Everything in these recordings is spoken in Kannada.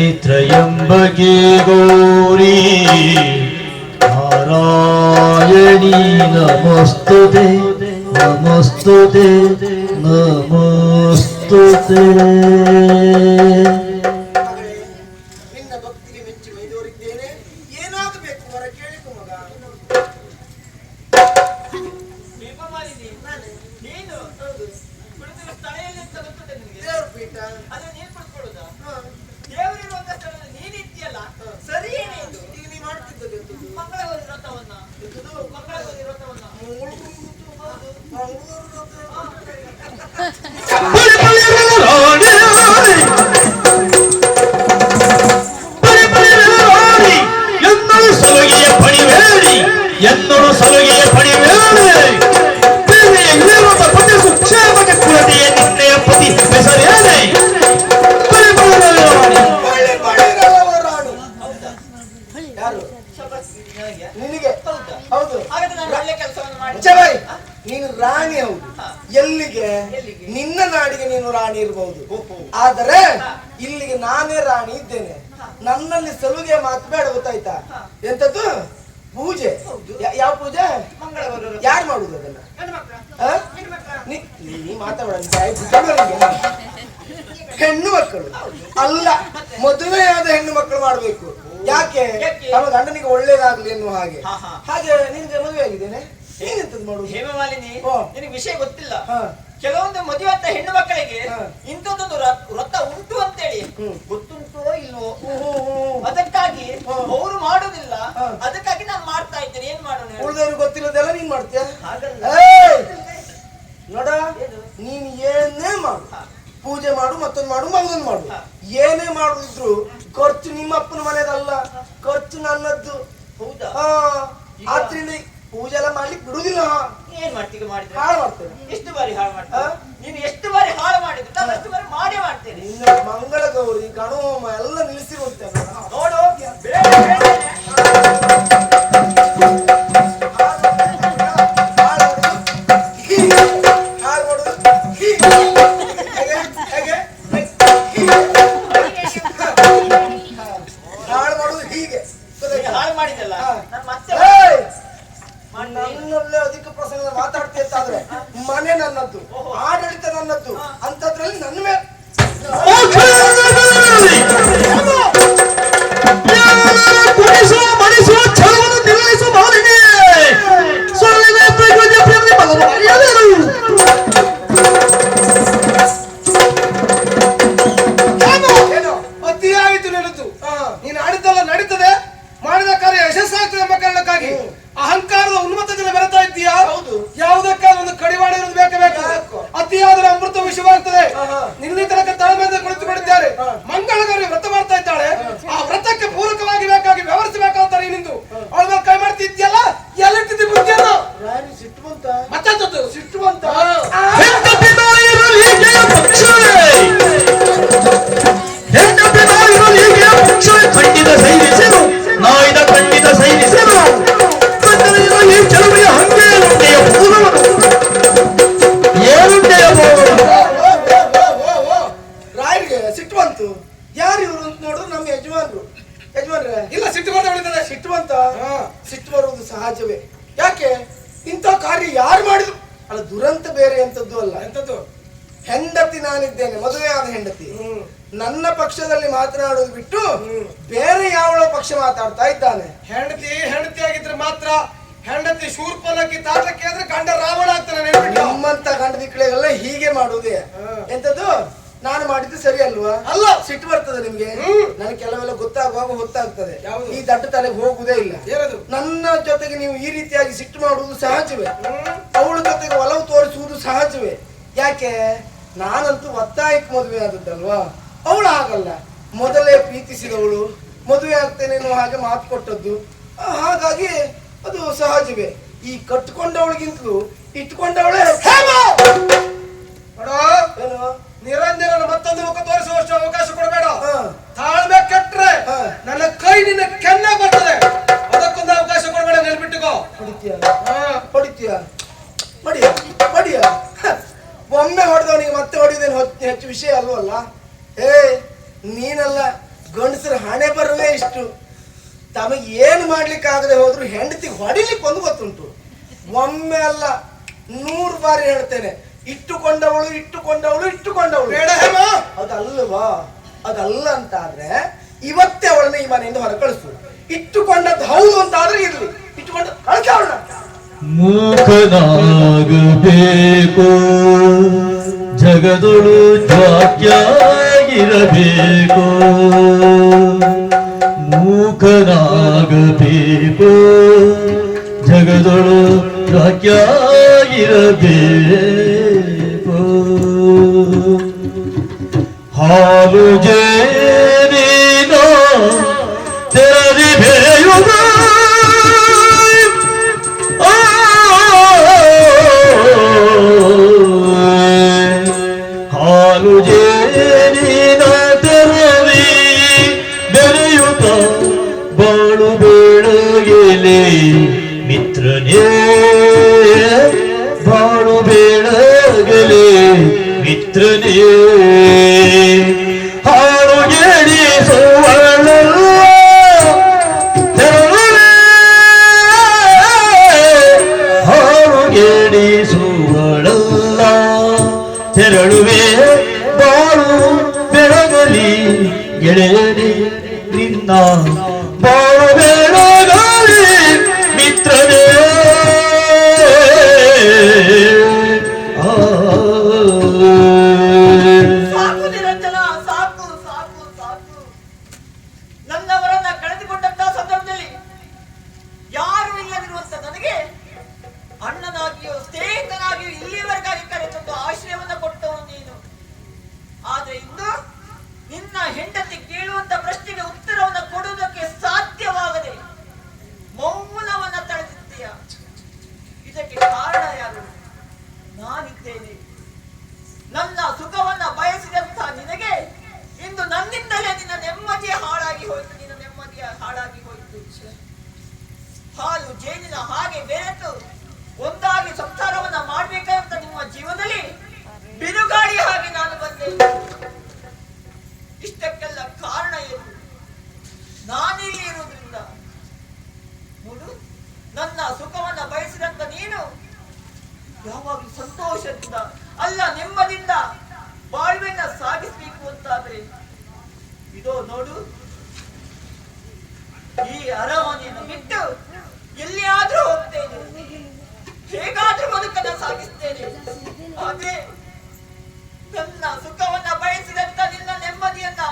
शरण्येत्रयम्बके गौरी नारायणी नमस्तु ते नमस्तु ते नमस्तु ಎನ್ನಳು ಸಲುಗೆಯ ಪತಿ ಸುಕ್ಷೇಮಕ್ಕೆ ಕುಲತೆಯ ನಿನ್ನೆಯ ಪತಿ ಹೆಸರೇನೆ ನನಗೆ. ನಿನಗೆ? ಹೌದಾ? ಹೌದು ಹಾಗಾದ್ರೆ ನಾನು ಒಳ್ಳೆ ಕೆಲಸವನ್ನು ಮಾಡಿ. ಚವಾಯ್ ನೀನು ರಾಣಿ ಹೌದು. ಎಲ್ಲಿಗೆ? ಎಲ್ಲಿಗೆ? ನಿನ್ನ ನಾಡಿಗೆ ನೀನು ರಾಣಿ ಇರಬಹುದು ಆದರೆ ಇಲ್ಲಿಗೆ ನಾನೇ ರಾಣಿ ಇದ್ದೇನೆ. ನನ್ನಲ್ಲಿ ಸಲುಗೆ ಮಾತು ಬೇಡ ಗೊತ್ತಾಯ್ತಾ? ಎಂತದ್ದು ಪೂಜೆ. ಯಾವ ಪೂಜೆ? ಯಾರು ಮಾಡುದು ಅದನ್ನ? ನೀ- ಮಾತಾಡೋಣ ಮಾತಾಡ ಹೆಣ್ಣು ಮಕ್ಕಳು. ಅಲ್ಲ ಮದುವೆಯಾದ ಹೆಣ್ಣು ಮಕ್ಕಳು ಮಾಡ್ಬೇಕು. ಯಾಕೆ? ತಮ್ಮ ಗಂಡನಿಗೆ ಒಳ್ಳೇದಾಗ್ಲಿ ಎನ್ನುವ ಹಾಗೆ. ಹಾಗೆ ನಿನ್ಗೆ ಮದುವೆ ಆಗಿದ್ದೇನೆ ಏನೆಂತದ್ದು ಮಾಡುದು? ಹೇಮಮಾಲಿನಿ. ನಿನಗೆ ವಿಷಯ ಗೊತ್ತಿಲ್ಲ. ಹಾ. ಕೆಲವೊಂದು ಮದುವೆ ಹೆಣ್ಣು ಮಕ್ಕಳಿಗೆ. ಇಂಥದ್ದೊಂದು ವ್ರ- ವ್ರತ ಉಂಟು ಅಂತೇಳಿ. ಗೊತ್ತುಂಟೋ ಇಲ್ವೋ. ಅದಕ್ಕಾಗಿ ಅವರು ಮಾಡುದಿಲ್ಲ. ಅದಕ್ಕಾಗಿ ನಾನು ಮಾಡ್ತಾ ಇದ್ದೇನೆ. ಏನ್ ಮಾಡೋಣ ಹೇಳು? ಉಳಿದವ್ರಿಗೆ ಗೊತ್ತಿಲ್ಲದೆಲ್ಲ ನೀನ್ ಮಾಡ್ತೀಯ! ನೋಡ ನೀನ್ ಏನೇ ಮಾಡು. ಪೂಜೆ ಮಾಡು ಮತ್ತೊಂದು ಮಾಡು ಮಗದೊಂದು ಮಾಡು. ಏನೇ ಮಾಡಿದ್ರು ಖರ್ಚು ನಿಮ್ಮ ಅಪ್ಪನ ಮನೆಯದಲ್ಲ ಖರ್ಚು ನನ್ನದ್ದು. ಹೌದಾ? ಆದ್ರಿಂದ ಪೂಜೆ ಎಲ್ಲ ಮಾಡ್ಲಿಕ್ಕೆ ಬಿಡುದಿಲ್ಲ. ಏನ್ ಮಾಡ್ತೀವಿ ಮಾಡಿದ್ರೆ? ಹಾಳು ಮಾಡ್ತೇನೆ. ಎಷ್ಟು ಬಾರಿ ಹಾಳು ಮಾಡ್ತೀನಿ ನೀನು ಎಷ್ಟು ಬಾರಿ ಹಾಳು ಮಾಡಿದ್ರೆ ನಾನು ಅಷ್ಟು ಬಾರಿ ಮಾಡೇ ಮಾಡ್ತೇನೆ ಇನ್ನು ಮಂಗಳ ಗೌರಿ ಗಣೋಮ ಎಲ್ಲ ನಿಲ್ಲಿಸಿರುತ್ತೆ ನೋಡು ಅಹಂಕಾರದ ಉನ್ಮತ್ತದಿಂದ ಬೆರೆತಾ ಇದ್ದೀಯಾ. ಯಾವುದಕ್ಕಾದ್ರೂ ಒಂದು ಕಡಿವಾಣ ಇರೋದು ಬೇಕೇ ಬೇಕು. ಅತಿಯಾದರೆ ಅಮೃತ ವಿಷವಾಗ್ತದೆ ನಿನ್ನೆ ತನಕ ತಾಳ್ಮೆಯಿಂದ ಕುಳಿತುಕೊಂಡಿದ್ದಾರೆ. ಮಂಗಳಗೌರಿ ವ್ರತ ಮಾಡ್ತಾ ಇದ್ದಾಳೆ. ಆ ವ್ರತಕ್ಕೆ ಪೂರಕವಾಗಿ ಬೇಕಾಗಿ ವ್ಯವಹರಿಸಬೇಕಾಗ್ತಾರೆ ನಿಂದು ಅವಳ ಮೇಲೆ ಕೈ ಮಾಡ್ತಿದ್ಯಲ್ಲ? ಎಲ್ಲಿಟ್ಟಿದ್ದಿ ಬುದ್ಧಿಯನ್ನು? ಮತ್ತೊಂದದ್ದು ನನ್ನ ಪಕ್ಷದಲ್ಲಿ ಮಾತನಾಡೋದು ಬಿಟ್ಟು ಬೇರೆ ಯಾವಳ ಪಕ್ಷ ಮಾತಾಡ್ತಾ ಇದ್ದಾನೆ. ಹೆಂಡತಿ ಹೆಂಡತಿ ಆಗಿದ್ರೆ ಮಾತ್ರ ಹೆಂಡತಿ ಶೂರ್ಪನಕ್ಕೆ ತಾಟಕ್ಕೆ ಅಂದ್ರೆ ಗಂಡ ರಾವಣ ಆಗ್ತಾನೆ ನಮ್ಮಂತ ಗಂಡ ದಿಕ್ಕಳೆಲ್ಲ ಹೀಗೆ ಮಾಡುವುದೇ? ಎಂತದ್ದು? ನಾನು ಮಾಡಿದ್ದು ಸರಿ ಅಲ್ವಾ? ಅಲ್ಲ. ಸಿಟ್ಟು ಬರ್ತದೆ ನಿಮ್ಗೆ? ನನಗೆ ಕೆಲವೆಲ್ಲ ಗೊತ್ತಾಗುವಾಗ ಗೊತ್ತಾಗ್ತದೆ? ಈ ದಡ್ಡ ತಲೆಗೆ ಹೋಗುದೇ ಇಲ್ಲ. ನನ್ನ ಜೊತೆಗೆ ನೀವು ಈ ರೀತಿಯಾಗಿ ಸಿಟ್ಟು ಮಾಡುವುದು ಸಹಜವೇ. ಅವಳ ಜೊತೆಗೆ ಒಲವು ತೋರಿಸುವುದು ಸಹಜವೇ. ಯಾಕೆ? ನಾನಂತೂ ಒತ್ತಾಯಕ್ಕೆ ಮದುವೆ ಆದದ್ದಲ್ವಾ ಅವಳು ಹಾಗಲ್ಲ ಮೊದಲೇ ಪ್ರೀತಿಸಿದವಳು ಮದುವೆ ಆಗ್ತೇನೆ ಅನ್ನೋ ಹಾಗೆ ಮಾತು ಕೊಟ್ಟದ್ದು. ಹಾಗಾಗಿ ಅದು ಸಹಜವೇ. ಈ ಕಟ್ಕೊಂಡವಳಿಗಿಂತಲೂ ಇಟ್ಕೊಂಡವಳೇ ನಿರಂಜನ ಮತ್ತೊಂದು ಮುಖ ತೋರಿಸುವಷ್ಟು ಅವಕಾಶ ಕೊಡಬೇಡ. ತಾಳ್ಮೆ ಕೆಟ್ರೆ. ನನ್ನ ಕೈ ನಿನ್ನ ಕೆನ್ನ ಬರ್ತದೆ. ಅದಕ್ಕೊಂದು ಅವಕಾಶ ಕೊಡಬೇಡ ನೆನ್ಬಿಟ್ಟುಕೋ ಹೊಡಿತೀಯ ಹಾ. ಹೊಡಿತೀಯ ಪಡಿಯ? ಪಡಿಯ? ಒಮ್ಮೆ ಹೊಡೆದವನಿಗೆ ಮತ್ತೆ ಹೊಡಿದೇನು ಹೆಚ್ಚು ವಿಷಯ ಅಲ್ವಲ್ಲ? ಏ ನೀನಲ್ಲ ಗಂಡಸರ ಹಣೆ ಬರುವೆ ಇಷ್ಟು. ತಮಗೆ ಏನು ಮಾಡ್ಲಿಕ್ಕಾಗದೆ ಹೋದ್ರು ಹೆಂಡತಿ ಹೊಡಿಲಿಕ್ಕೆ ಒಂದು ಗೊತ್ತುಂಟು. ಒಮ್ಮೆ ಅಲ್ಲ ನೂರು ಬಾರಿ ಹೇಳ್ತೇನೆ ಇಟ್ಟುಕೊಂಡವಳು ಇಟ್ಟುಕೊಂಡವಳು ಇಟ್ಟುಕೊಂಡವಳು. ಅದಲ್ವಾ? ಅದಲ್ಲ ಅಂತ ಆದ್ರೆ ಇವತ್ತೇ ಅವಳನ್ನ ಈ ಮನೆಯಿಂದ ಹೊರ ಕಳಿಸು. ಇಟ್ಟುಕೊಂಡದ್ದು ಹೌದು ಅಂತ ಆದ್ರೆ ಇರ್ಲಿ ಇಟ್ಟುಕೊಂಡ ಕಳ್ಸವಳ ಮೂಕನಾಗಬೇಕು. ಜಗದೊಳು ಜ್ವಾಕ್ಯಾಗಿರಬೇಕು ಮೂಕನಾಗಬೇಕು. ಜಗದೊಳು ಜ್ವಾಕ್ಯಾಗಿರಬೇಕು ಅಣ್ಣನಾಗಿಯೋ ಸ್ನೇಹಿತನಾಗಿಯೋ ಸಾಗಿಸ್ತೇನೆ ಆದ್ರೆ ನನ್ನ ಸುಖವನ್ನ ಬಯಸಿದಂತ ನಿನ್ನ ನೆಮ್ಮದಿಯನ್ನ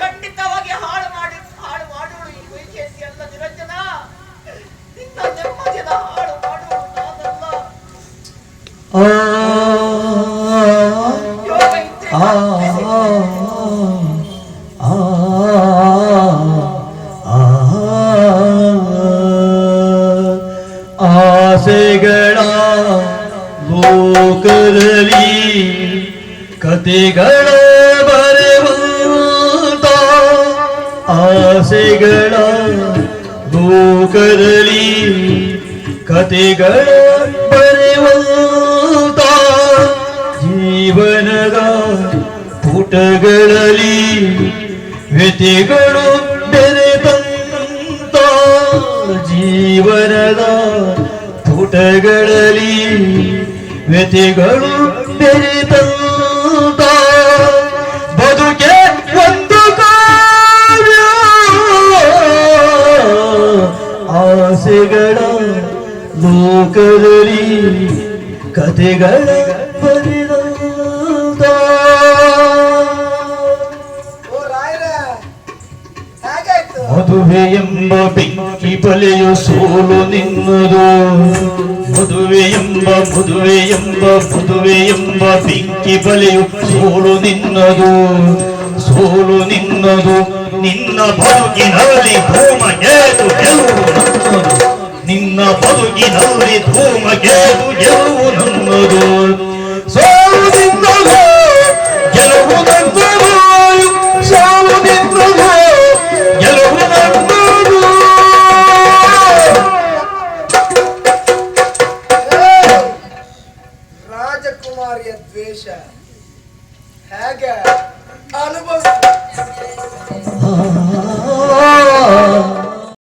ಖಂಡಿತವಾಗಿ ಹಾಳು ಮಾಡಿ, ಹಾಳು ಮಾಡುವಳು ಈ ವೈದ್ಯಸಿ ಅಲ್ಲ ನಿರಂಜನ. ನಿನ್ನ ನೆಮ್ಮದಿಯನ್ನ ಹಾಳು ಮಾಡುವಳು ನಾನಲ್ಲ. ಕತೆಗಳ ಬರೆವಂತ ಆಸೆಗಳ ಲೋಕದಲ್ಲಿ ಕತೆಗಳ ಬರೆವಂತ ಜೀವನದ ಪುಟಗಳಲ್ಲಿ ವ್ಯತಿಗಳು ಬೆರೆತಂತ ಜೀವನದ ಪುಟಗಳಲ್ಲಿ ವ್ಯತಿಗಳು ಬೆರೆತಂತ ಲೋಕದಲ್ಲಿ ಕತೆಗಳ ಮದುವೆ ಎಂಬ ಬೆಂಕಿ ಬಲೆಯು ಸೋಲು ನಿನ್ನದು. ಮದುವೆ ಎಂಬ ಮದುವೆ ಎಂಬ ಮದುವೆ ಎಂಬ ಬೆಂಕಿ ಬಲೆಯು ಸೋಲು ನಿನ್ನದು. ಸೋಲು ನಿನ್ನದು. ನಿನ್ನ ಬದುಕಿನಲ್ಲಿ ಭೂಮ ಗೆದು ಗೆಲುವು ನನ್ನದು ನಿನ್ನ ಬದುಕಿನಲ್ಲಿ ಧೂಮ ಗೆಲುವು ಗೆಲುವು ನನ್ನದು.